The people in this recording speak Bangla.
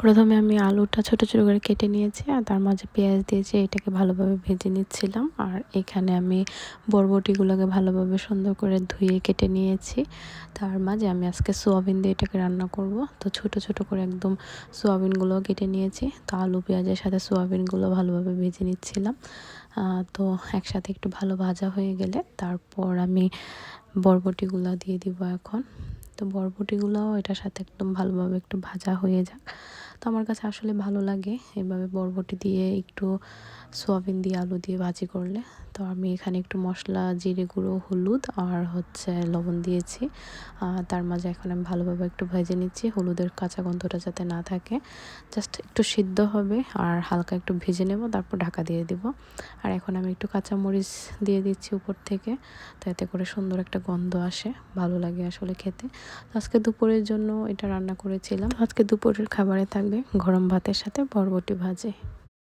প্রথমে আমি আলুটা ছোট ছোট করে কেটে নিয়েছি আর তার মাঝে পেঁয়াজ দিয়েছি এটাকে ভালোভাবে ভেজে নিচ্ছিলাম। আর এখানে আমি বরবটিগুলোকে ভালোভাবে সুন্দর করে ধুয়ে কেটে নিয়েছি। তার মাঝে আমি আজকে সোয়াবিন দিয়ে এটাকে রান্না করব। তো ছোট ছোট করে একদম সোয়াবিনগুলো কেটে নিয়েছি। তো আলু, পেঁয়াজের সাথে সোয়াবিনগুলো ভালোভাবে ভেজে নিচ্ছিলাম। তো একসাথে একটু ভালো ভাজা হয়ে গেলে তারপর আমি বরবটিগুলো দিয়ে দিব এখন। তো বরবটিগুলোও এটার সাথে একদম ভালোভাবে একটু ভাজা হয়ে যাক। তো আমার কাছে আসলে ভালো লাগে এভাবে বরবটি দিয়ে একটু সোয়াবিন দিয়ে আলু দিয়ে ভাজি করলে। তো আমি এখানে একটু মশলা, জিরে গুঁড়ো, হলুদ আর হচ্ছে লবণ দিয়েছি। তার মাঝে এখন আমি ভালোভাবে একটু ভেজে নিচ্ছি, হলুদের কাঁচা গন্ধটা যাতে না থাকে। জাস্ট একটু সিদ্ধ হবে আর হালকা একটু ভেজে নেব, তারপর ঢাকা দিয়ে দিব। আর এখন আমি একটু কাঁচা মরিচ দিয়ে দিচ্ছি উপর থেকে, তো এতে করে সুন্দর একটা গন্ধ আসে, ভালো লাগে আসলে খেতে। আজকে দুপুরের জন্য এটা রান্না করেছিলাম। আজকে দুপুরের খাবারে থাকবে গরম ভাতের সাথে বরবটি ভাজে।